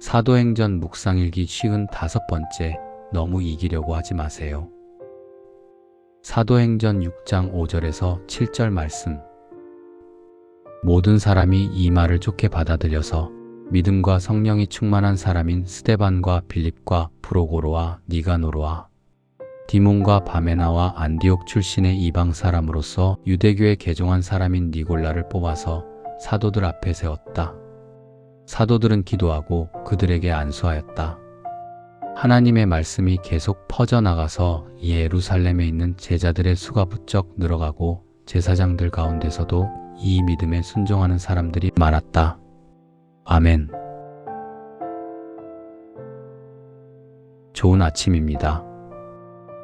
사도행전 묵상일기 쉬운 다섯 번째, 너무 이기려고 하지 마세요. 사도행전 6장 5절에서 7절 말씀. 모든 사람이 이 말을 좋게 받아들여서 믿음과 성령이 충만한 사람인 스테반과 빌립과 프로고로와 니가노로와 디몬과 바메나와 안디옥 출신의 이방 사람으로서 유대교에 개종한 사람인 니골라를 뽑아서 사도들 앞에 세웠다. 사도들은 기도하고 그들에게 안수하였다. 하나님의 말씀이 계속 퍼져나가서 예루살렘에 있는 제자들의 수가 부쩍 늘어가고 제사장들 가운데서도 이 믿음에 순종하는 사람들이 많았다. 아멘. 좋은 아침입니다.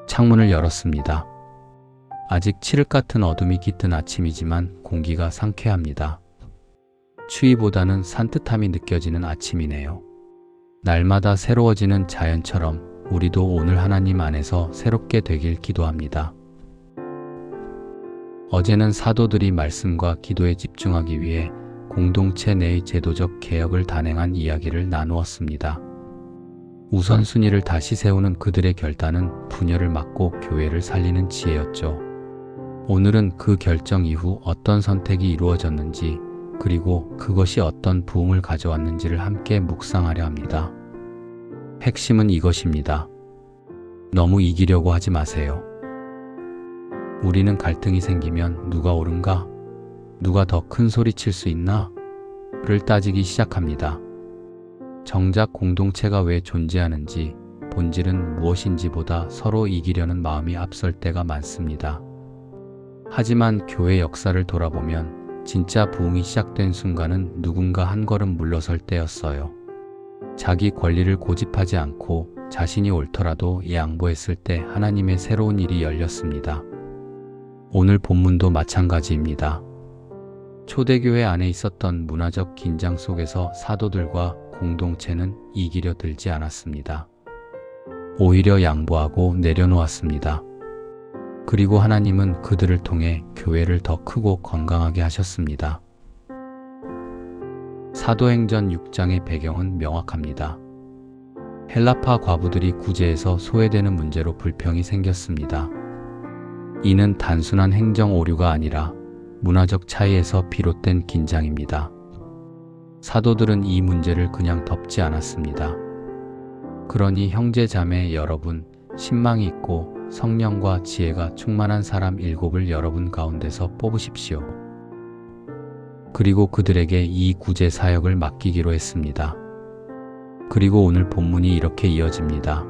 창문을 열었습니다. 아직 칠흑 같은 어둠이 깃든 아침이지만 공기가 상쾌합니다. 추위보다는 산뜻함이 느껴지는 아침이네요. 날마다 새로워지는 자연처럼 우리도 오늘 하나님 안에서 새롭게 되길 기도합니다. 어제는 사도들이 말씀과 기도에 집중하기 위해 공동체 내의 제도적 개혁을 단행한 이야기를 나누었습니다. 우선순위를 다시 세우는 그들의 결단은 분열을 막고 교회를 살리는 지혜였죠. 오늘은 그 결정 이후 어떤 선택이 이루어졌는지 그리고 그것이 어떤 부흥을 가져왔는지를 함께 묵상하려 합니다. 핵심은 이것입니다. 너무 이기려고 하지 마세요. 우리는 갈등이 생기면 누가 옳은가? 누가 더 큰 소리 칠 수 있나? 를 따지기 시작합니다. 정작 공동체가 왜 존재하는지, 본질은 무엇인지보다 서로 이기려는 마음이 앞설 때가 많습니다. 하지만 교회 역사를 돌아보면 진짜 부흥이 시작된 순간은 누군가 한 걸음 물러설 때였어요. 자기 권리를 고집하지 않고 자신이 옳더라도 양보했을 때 하나님의 새로운 일이 열렸습니다. 오늘 본문도 마찬가지입니다. 초대교회 안에 있었던 문화적 긴장 속에서 사도들과 공동체는 이기려 들지 않았습니다. 오히려 양보하고 내려놓았습니다. 그리고 하나님은 그들을 통해 교회를 더 크고 건강하게 하셨습니다. 사도행전 6장의 배경은 명확합니다. 헬라파 과부들이 구제에서 소외되는 문제로 불평이 생겼습니다. 이는 단순한 행정 오류가 아니라 문화적 차이에서 비롯된 긴장입니다. 사도들은 이 문제를 그냥 덮지 않았습니다. 그러니 형제 자매 여러분, 신망이 있고 성령과 지혜가 충만한 사람 일곱을 여러분 가운데서 뽑으십시오. 그리고 그들에게 이 구제 사역을 맡기기로 했습니다. 그리고 오늘 본문이 이렇게 이어집니다.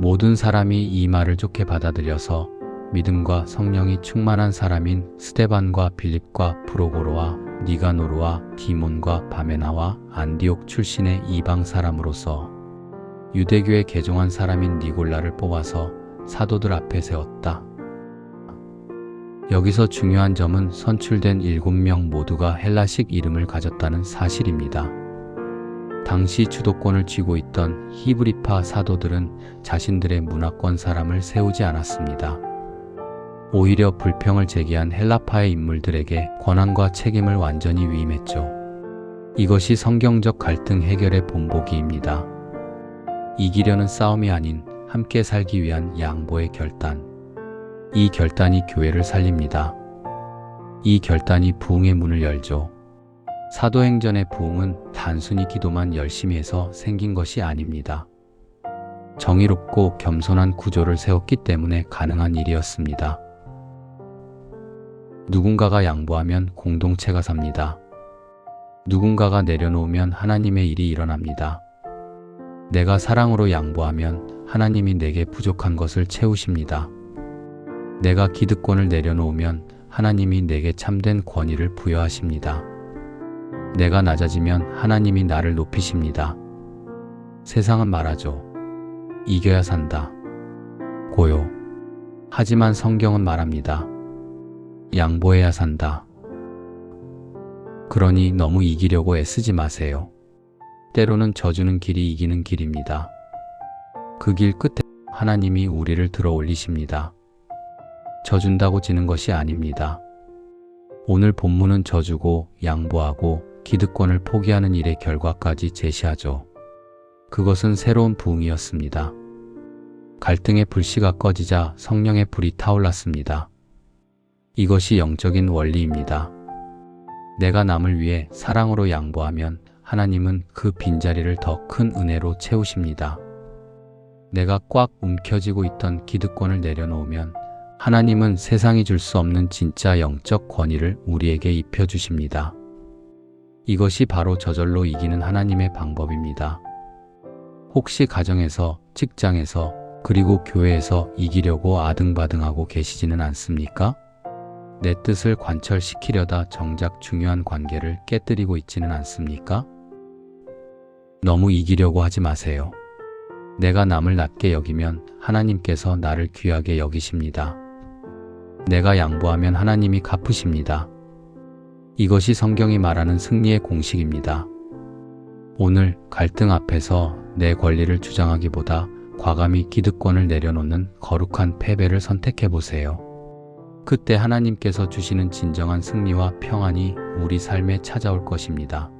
모든 사람이 이 말을 좋게 받아들여서 믿음과 성령이 충만한 사람인 스테반과 빌립과 프로고로와 니가노르와 디몬과 바메나와 안디옥 출신의 이방 사람으로서 유대교에 개종한 사람인 니골라를 뽑아서 사도들 앞에 세웠다. 여기서 중요한 점은 선출된 일곱 명 모두가 헬라식 이름을 가졌다는 사실입니다. 당시 주도권을 쥐고 있던 히브리파 사도들은 자신들의 문화권 사람을 세우지 않았습니다. 오히려 불평을 제기한 헬라파의 인물들에게 권한과 책임을 완전히 위임했죠. 이것이 성경적 갈등 해결의 본보기입니다. 이기려는 싸움이 아닌 함께 살기 위한 양보의 결단. 이 결단이 교회를 살립니다. 이 결단이 부흥의 문을 열죠. 사도행전의 부흥은 단순히 기도만 열심히 해서 생긴 것이 아닙니다. 정의롭고 겸손한 구조를 세웠기 때문에 가능한 일이었습니다. 누군가가 양보하면 공동체가 삽니다. 누군가가 내려놓으면 하나님의 일이 일어납니다. 내가 사랑으로 양보하면 하나님이 내게 부족한 것을 채우십니다. 내가 기득권을 내려놓으면 하나님이 내게 참된 권위를 부여하십니다. 내가 낮아지면 하나님이 나를 높이십니다. 세상은 말하죠. 이겨야 산다. 고요. 하지만 성경은 말합니다. 양보해야 산다. 그러니 너무 이기려고 애쓰지 마세요. 때로는 져주는 길이 이기는 길입니다. 그 길 끝에 하나님이 우리를 들어 올리십니다. 져준다고 지는 것이 아닙니다. 오늘 본문은 져주고 양보하고 기득권을 포기하는 일의 결과까지 제시하죠. 그것은 새로운 부흥이었습니다. 갈등의 불씨가 꺼지자 성령의 불이 타올랐습니다. 이것이 영적인 원리입니다. 내가 남을 위해 사랑으로 양보하면 하나님은 그 빈자리를 더 큰 은혜로 채우십니다. 내가 꽉 움켜쥐고 있던 기득권을 내려놓으면 하나님은 세상이 줄 수 없는 진짜 영적 권위를 우리에게 입혀주십니다. 이것이 바로 저절로 이기는 하나님의 방법입니다. 혹시 가정에서, 직장에서, 그리고 교회에서 이기려고 아등바등하고 계시지는 않습니까? 내 뜻을 관철시키려다 정작 중요한 관계를 깨뜨리고 있지는 않습니까? 너무 이기려고 하지 마세요. 내가 남을 낮게 여기면 하나님께서 나를 귀하게 여기십니다. 내가 양보하면 하나님이 갚으십니다. 이것이 성경이 말하는 승리의 공식입니다. 오늘 갈등 앞에서 내 권리를 주장하기보다 과감히 기득권을 내려놓는 거룩한 패배를 선택해 보세요. 그때 하나님께서 주시는 진정한 승리와 평안이 우리 삶에 찾아올 것입니다.